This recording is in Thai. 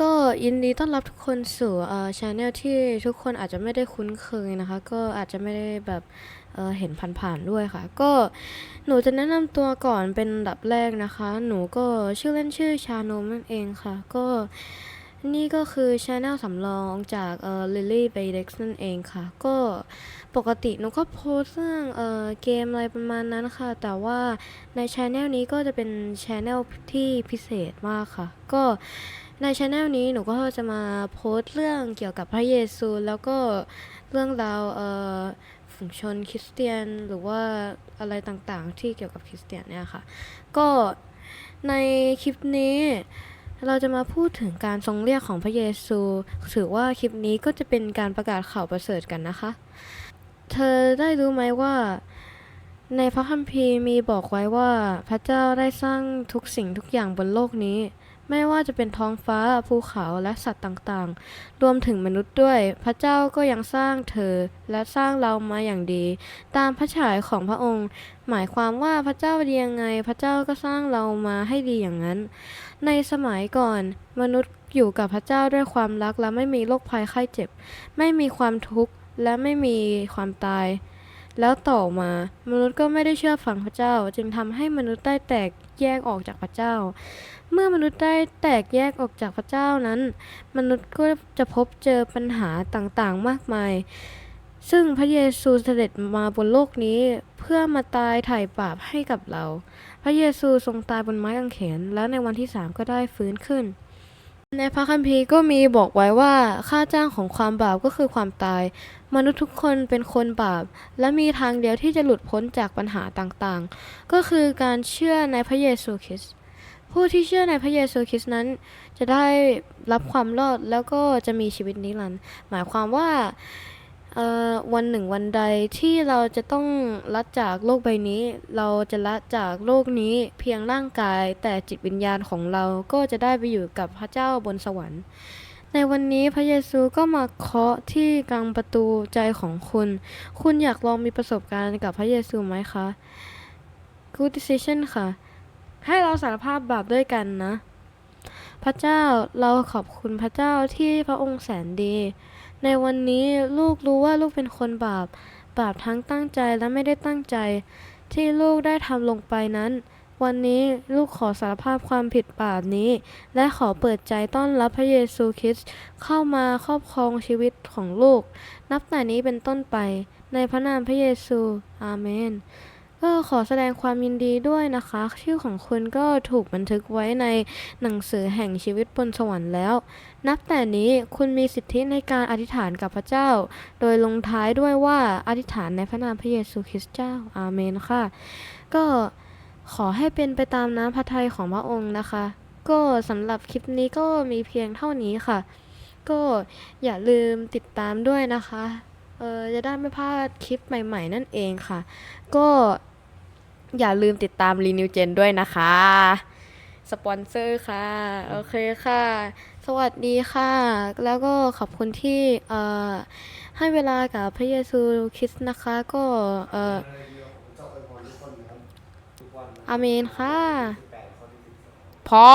ก็ยินดีต้อนรับทุกคนสู่เอ่อชาแนลที่ทุกคนอาจจะไม่ได้คุ้นเคยนะคะ ก็อาจจะไม่ได้แบบเอ่อเห็นผ่านๆด้วยค่ะ ก็หนูจะแนะนำตัวก่อนเป็นอันดับแรกนะคะ หนูก็ชื่อเล่นชื่อชานมนั่นเองค่ะ ก็ นี่ก็คือช anel สำรองจากเอ่อ Lily b a y d e x นั่นเองค่ะ ก็ปกติหนูก็โพสเรื่องเอ่อเกมอะไรประมาณนั้นค่ะ แต่ว่าในช anel นี้ก็จะเป็นช anel ที่พิเศษมากค่ะ ก็ในช anel นี้หนูก็จะมาโพสเรื่องเกี่ยวกับพระเยซู แล้วก็เรื่องราวเอ่อฝูงชนคริสเตียนหรือว่าอะไรต่างๆ ที่เกี่ยวกับคริสเตียนเนี่ยค่ะ ก็ในคลิปนี้ เราจะมาพูดถึงการทรงเรียกของพระเยซู ถือว่าคลิปนี้ก็จะเป็นการประกาศข่าวประเสริฐกันนะคะ เธอได้รู้ไหมว่า ในพระคัมภีร์มีบอกไว้ว่าพระเจ้าได้สร้างทุกสิ่งทุกอย่างบนโลกนี้ ไม่ว่าจะเป็นท้องฟ้าภูเขาและสัตว์ต่างๆ รวมถึงมนุษย์ด้วย พระเจ้าก็ยังสร้างเธอและสร้างเรามาอย่างดี ตามพระฉายของพระองค์ หมายความว่าพระเจ้าดียังไง พระเจ้าก็สร้างเรามาให้ดีอย่างนั้น ในสมัยก่อน มนุษย์อยู่กับพระเจ้าด้วยความรักและไม่มีโรคภัยไข้เจ็บ ไม่มีความทุกข์และไม่มีความตาย แล้วต่อมามนุษย์ก็ไม่ได้เชื่อฟังพระเจ้า จึงทำให้มนุษย์ได้แตกแยกออกจากพระเจ้า เมื่อมนุษย์ได้แตกแยกออกจากพระเจ้านั้น มนุษย์ก็จะพบเจอปัญหาต่างๆมากมาย ซึ่งพระเยซูเสด็จมาบนโลกนี้เพื่อมาตายไถ่บาปให้กับเรา พระเยซูทรงตายบนไม้กางเขน และในวันที่สามก็ได้ฟื้นขึ้น ในพระคัมภีร์ก็มีบอกไว้ว่าค่าจ้างของความบาปก็คือความตาย มนุษย์ทุกคนเป็นคนบาป และมีทางเดียวที่จะหลุดพ้นจากปัญหาต่างๆ ก็คือการเชื่อในพระเยซูคริสต์ผู้ที่เชื่อในพระเยซูคริสต์นั้น จะได้รับความรอดแล้วก็จะมีชีวิตนิรันดร์หมายความว่า วันหนึ่งวันใดที่เราจะต้องละจากโลกใบนี้ เราจะละจากโลกนี้เพียงร่างกาย แต่จิตวิญญาณของเราก็จะได้ไปอยู่กับพระเจ้าบนสวรรค์ ในวันนี้พระเยซูก็มาเคาะที่กลางประตูใจของคุณ คุณอยากลองมีประสบการณ์กับพระเยซูไหมคะ Good decision ค่ะ ให้เราสารภาพบาปด้วยกันนะ พระเจ้าเราขอบคุณพระเจ้าที่พระองค์แสนดี ในวันนี้ลูกรู้ว่าลูกเป็นคนบาป บาปทั้งตั้งใจและไม่ได้ตั้งใจ ที่ลูกได้ทำลงไปนั้น วันนี้ลูกขอสารภาพความผิดบาปนี้ และขอเปิดใจต้อนรับพระเยซูคริสต์เข้ามาครอบครองชีวิตของลูก นับแต่นี้เป็นต้นไป ในพระนามพระเยซู อาเมน ก็ขอแสดงความยินดีด้วยนะคะ ชื่อของคุณก็ถูกบันทึกไว้ในหนังสือแห่งชีวิตบนสวรรค์แล้ว นับแต่นี้คุณมีสิทธิในการอธิษฐานกับพระเจ้า โดยลงท้ายด้วยว่าอธิษฐานในพระนามพระเยซูคริสต์เจ้าอาเมนค่ะ ก็ขอให้เป็นไปตามน้ำพระทัยของพระองค์นะคะ ก็สำหรับคลิปนี้ก็มีเพียงเท่านี้ค่ะ ก็อย่าลืมติดตามด้วยนะคะ เออจะได้ไม่พลาดคลิปใหม่ ๆ นั่นเองค่ะ ก็อย่าลืมติดตามรีนิวเจนด้วยนะคะ สปอนเซอร์ค่ะ โอเคค่ะ สวัสดีค่ะ แล้วก็ขอบคุณที่เอ่อให้เวลากับพระเยซูคริสต์นะคะ ก็เอ่ออาเมนค่ะ พอ